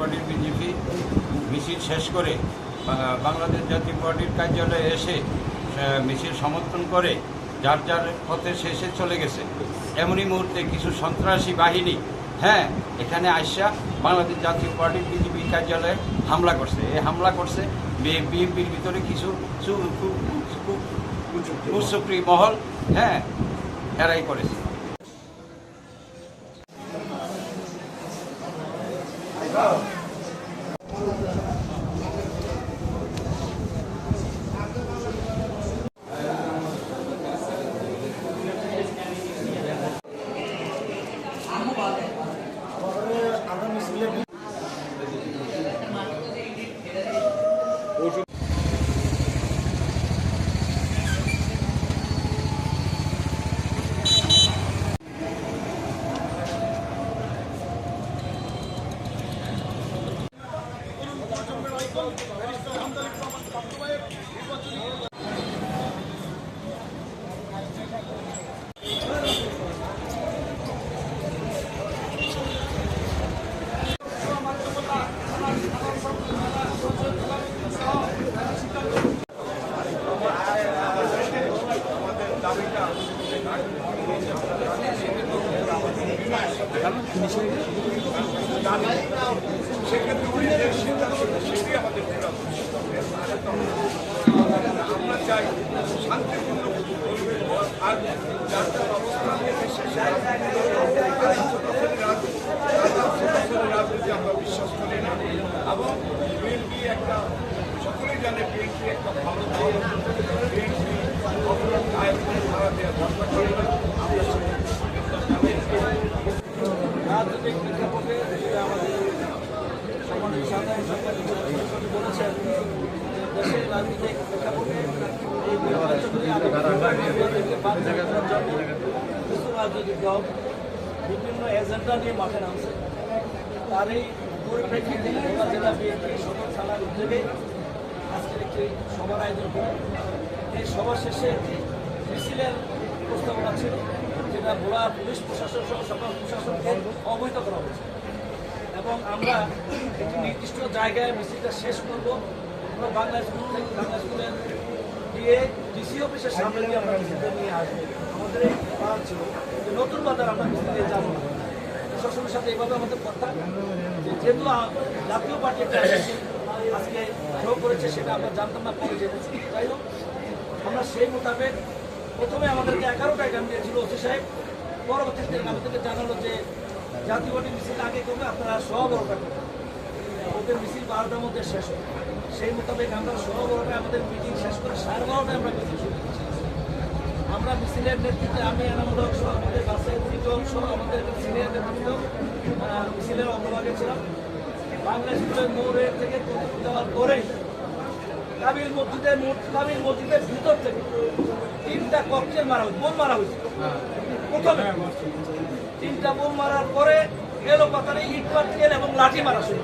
পার্টির বিজেপি মিছিল শেষ করে বাংলাদেশ জাতীয় পার্টির কার্যালয়ে এসে মিছিল সমর্থন করে যার যার পথে শেষে চলে গেছে এমনই মুহূর্তে কিছু সন্ত্রাসী বাহিনী হ্যাঁ এখানে আইসা বাংলাদেশ জাতীয় পার্টির বিজেপি কার্যালয়ে হামলা করছে এই হামলা করছে বিএনপির ভিতরে কিছু সু- কু- কু- মহল হ্যাঁ এরাই করেছে আমরা চাই শান্তিপূর্ণ আর যার যার থেকে রাজনীতি আমরা বিশ্বাস করি না এবং বিএনপি একটা সকলেই জানে বিএনপি একটা ভালো দল বিএনপি গায়ে ভাড়া করে না আমরা রাজনৈতিক প্রেক্ষাপটে আমাদের সম্মানিত সাধারণ সম্পাদক বলেছেন। দেশের রাজনৈতিক প্রেক্ষাপটে বাংলাদেশের জন্য কিছু বিভিন্ন এজেন্ডা নিয়ে মাঠে নামছে তার এই পরিপ্রেক্ষিতে বিএনপি সদর থানার উদ্যোগে আজকের একটি সভার আয়োজন করি এই সভা শেষে একটি মিছিলের প্রস্তাবনা ছিল যেটা ভোলা পুলিশ প্রশাসন সহ প্রশাসনকে অবহিত করা হয়েছে এবং আমরা একটি নির্দিষ্ট জায়গায় মিছিলটা শেষ করব। আমরা বাংলা স্কুল থেকে বাংলা স্কুলের দিয়ে ডিসি অফিসের সামনে দিয়ে আমরা নিয়ে আমাদের এই ছিল যে নতুন বাজার আমরা নিয়ে যাব। না প্রশাসনের সাথে এইভাবে আমাদের কথা যেহেতু জাতীয় পার্টি আজকে যোগ করেছে সেটা আমরা জানতাম না, পরে জেনেছি। যাই হোক, আমরা সেই মোতাবেক প্রথমে আমাদেরকে এগারোটা আইটেম দিয়েছিল ওসি সাহেব। পরবর্তীতে আমাদেরকে জানালো যে জাতীয় পার্টি মিছিল আগে করবে, আপনারা সব বড়টা করবেন। ওদের মিছিল বারোটার মধ্যে শেষ হবে। সেই মোতাবেক আমরা সব বড়টায় আমাদের মিটিং শেষ করে সাড়ে বারোটায় আমরা মিটিং শুরু করেছি। আমরা মিছিলের নেতৃত্বে আমি এনামুল সহ আমাদের বাসের দুজন সহ আমাদের সিনিয়র নেতৃত্ব মিছিলের অগ্রভাগে ছিলাম। বাংলা স্কুলের মোড়ের থেকে যাওয়ার পরেই কাবিল মসজিদের কাবিল মসজিদের ভিতর থেকে তিনটা ককটেল মারা হয়েছে, বোম মারা হয়েছে। প্রথমে তিনটা বোম মারার পরে এলো পাতারে ইট পাটকেল এবং লাঠি মারা শুরু।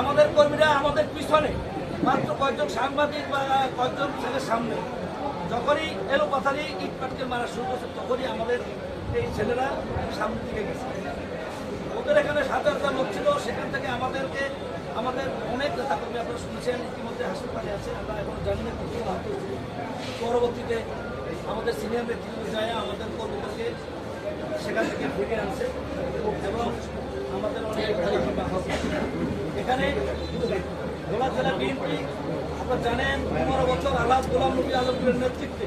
আমাদের কর্মীরা আমাদের পিছনে। মাত্র কয়েকজন সাংবাদিক বা কয়েকজন ছেলের সামনে। যখনই এলো পাথারি ইট পাটকেল মারা শুরু করছে, তখনই আমাদের এই ছেলেরা সামনে দিকে গেছে। ওদের এখানে সাত হাজার লোক ছিল, সেখান থেকে আমাদেরকে, আমাদের অনেক নেতাকর্মী আপনারা শুনছেন, ইতিমধ্যে হাসপাতালে আছে, আমরা এখন জানি না পরবর্তীতে আমাদের সিনিয়র নেতৃত্ব যায়, আমাদের কর্মীদেরকে সেখান থেকে ফিরে আনছে এবং আমাদের অনেক এখানে গোলা জেলা বিএনপি, আপনারা জানেন, পনেরো বছর আলাদ গোলাম নবী আলমগীরের নেতৃত্বে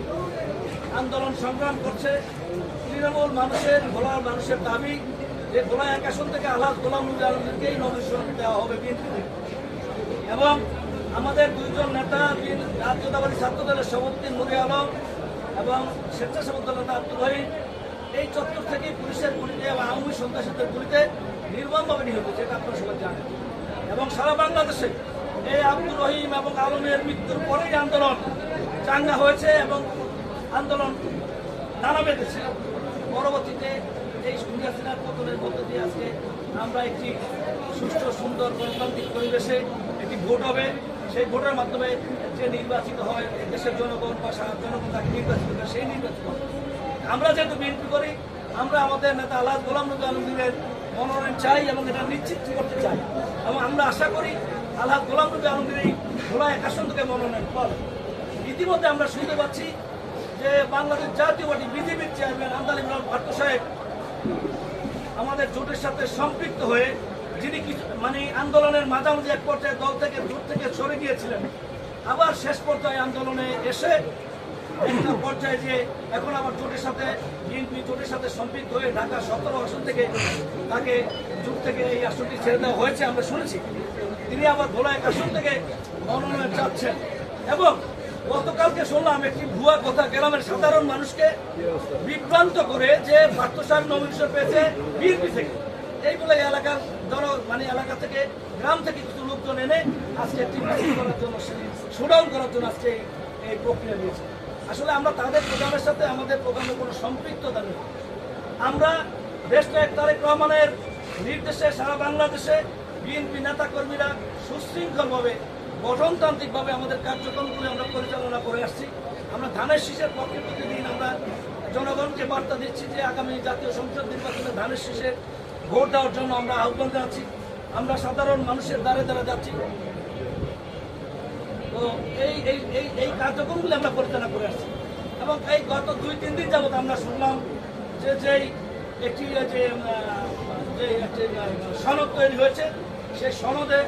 আন্দোলন সংগ্রাম করছে। তৃণমূল মানুষের ভোলার মানুষের দাবি যে ভোলা এক আসন থেকে আলাদ গোলাম নবী আলমগীরকেই নমিনেশন দেওয়া হবে বিএনপি এবং আমাদের দুইজন নেতা জাতীয়তাবাদী ছাত্র দলের সভাপতি নুরি আলম এবং স্বেচ্ছাসেবক দল নেতা আব্দুল রহিম এই চত্বর থেকে পুলিশের গুলিতে এবং আওয়ামী সন্ত্রাসীদের গুলিতে নির্মমভাবে নিহত যেটা আপনারা সবাই জানেন। এবং সারা বাংলাদেশে এই আব্দুর রহিম এবং আলমের মৃত্যুর পরেই আন্দোলন চাঙ্গা হয়েছে এবং আন্দোলন দানা বেঁধেছে। পরবর্তীতে এই সুবিধা সিনার পতনের মধ্য দিয়ে আজকে আমরা একটি সুষ্ঠু, সুন্দর, গণতান্ত্রিক পরিবেশে একটি ভোট হবে। সেই ভোটের মাধ্যমে যে নির্বাচিত হয়, দেশের জনগণ বা জনগণ তাকে নির্বাচিত করে, সেই নির্বাচিত আমরা যেহেতু বিএনপি করি আমরা আমাদের নেতা আল্লাহ গোলাম নবী আলমগীরের মনোনয়ন চাই এবং এটা নিশ্চিত করতে চাই। এবং আমরা আশা করি আল্লাহ গোলাম নবী আলমগীর এই ভোলা এক আসন থেকে মনোনয়ন পাবে। ইতিমধ্যে আমরা শুনতে পাচ্ছি যে বাংলাদেশ জাতীয় পার্টি বিজেপির চেয়ারম্যান আমদানি ইমরান ভাট্ট সাহেব আমাদের জোটের সাথে সম্পৃক্ত হয়ে যিনি কিছু মানে আন্দোলনের মাঝামাঝি এক পর্যায়ে দল থেকে জোট থেকে সরে গিয়েছিলেন, আবার শেষ পর্যায়ে আন্দোলনে এসে একটা পর্যায়ে যে এখন আবার জোটের সাথে বিএনপি জোটের সাথে সম্পৃক্ত হয়ে ঢাকা সতেরো আসন থেকে তাকে জোট থেকে এই আসনটি ছেড়ে দেওয়া হয়েছে, আমরা শুনেছি। তিনি আবার ভোলা এক আসন থেকে মনোনয়ন চাচ্ছেন। এবং গতকালকে শুনলাম একটি ভুয়া কথা, গ্রামের সাধারণ মানুষকে বিভ্রান্ত করে যে পার্থ সাহেব নমিনেশন পেয়েছে বিএনপি থেকে। এই বলে এলাকার জন মানে এলাকা থেকে, গ্রাম থেকে কিছু লোকজন এনে আজকে একটি করার জন্য শোডাউন করার জন্য আজকে এই প্রক্রিয়া নিয়েছে। আসলে আমরা তাদের প্রোগ্রামের সাথে আমাদের প্রোগ্রামের কোনো সম্পৃক্ততা নেই। আমরা দেশ নায়ক তারেক রহমানের নির্দেশে সারা বাংলাদেশে বিএনপি নেতা কর্মীরা সুশৃঙ্খলভাবে, গঠনতান্ত্রিকভাবে আমাদের কার্যক্রমগুলি আমরা পরিচালনা করে আসছি। আমরা ধানের শীষের পক্ষে প্রতিদিন আমরা জনগণকে বার্তা দিচ্ছি যে আগামী জাতীয় সংসদ নির্বাচনে ধানের শীষের ভোট দেওয়ার জন্য আমরা আহ্বান জানাচ্ছি। আমরা সাধারণ মানুষের দ্বারে দ্বারে যাচ্ছি। এই এই এই কার্যক্রমগুলি আমরা পরিচালনা করে আসছি। এবং এই গত দুই, তিন দিন যাবত আমরা শুনলাম যে যেই একটি, যে একটি সনদ তৈরি হয়েছে, সেই সনদে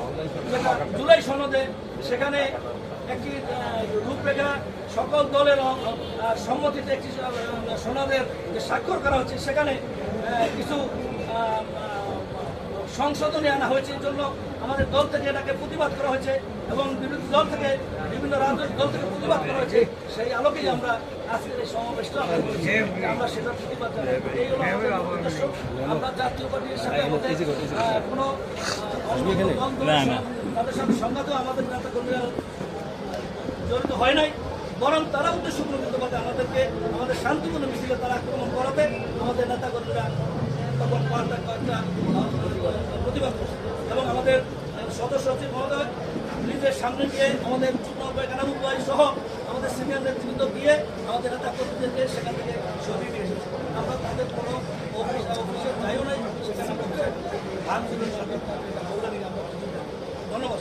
জুলাই সনদে, সেখানে একটি রূপরেখা সকল দলের সম্মতিতে একটি সনদের যে স্বাক্ষর করা হচ্ছে, সেখানে কিছু সংশোধনী আনা হয়েছে। জন্য আমাদের দল থেকে এটাকে প্রতিবাদ করা হয়েছে এবং বিভিন্ন দল থেকে বিভিন্ন রাজনৈতিক দল থেকে প্রতিবাদ করা হয়েছে। সেই আলোকেই আমরা আজকের এই সমাবেশটা আমরা করেছি। আমরা সেটা প্রতিবাদ এই হলো আমাদের উদ্দেশ্য। আমরা জাতীয় পার্টির সাথে আমাদের কোনো তাদের সাথে সংঘাতেও আমাদের নেতা কর্মীরা জড়িত হয় নাই। বরং তারা উদ্দেশ্য প্রকৃতভাবে আমাদেরকে আমাদের শান্তিপূর্ণ মিছিলে তারা আক্রমণ করাতে আমাদের নেতা কর্মীরা তখন কয়েকটা প্রতিবাদ করছে। এবং আমাদের সদস্য সচিব মহোদয় নিজের সামনে গিয়ে আমাদের যুগ্ম সহ আমাদের সিনিয়র নেতৃত্ব দিয়ে আমাদের নেতা কর্মীদেরকে সেখান থেকে সরিয়ে নিয়ে এসেছে। আমরা তাদের কোনো অফিসের দায়ও নেই, সেখানে ধান ধন্যবাদ।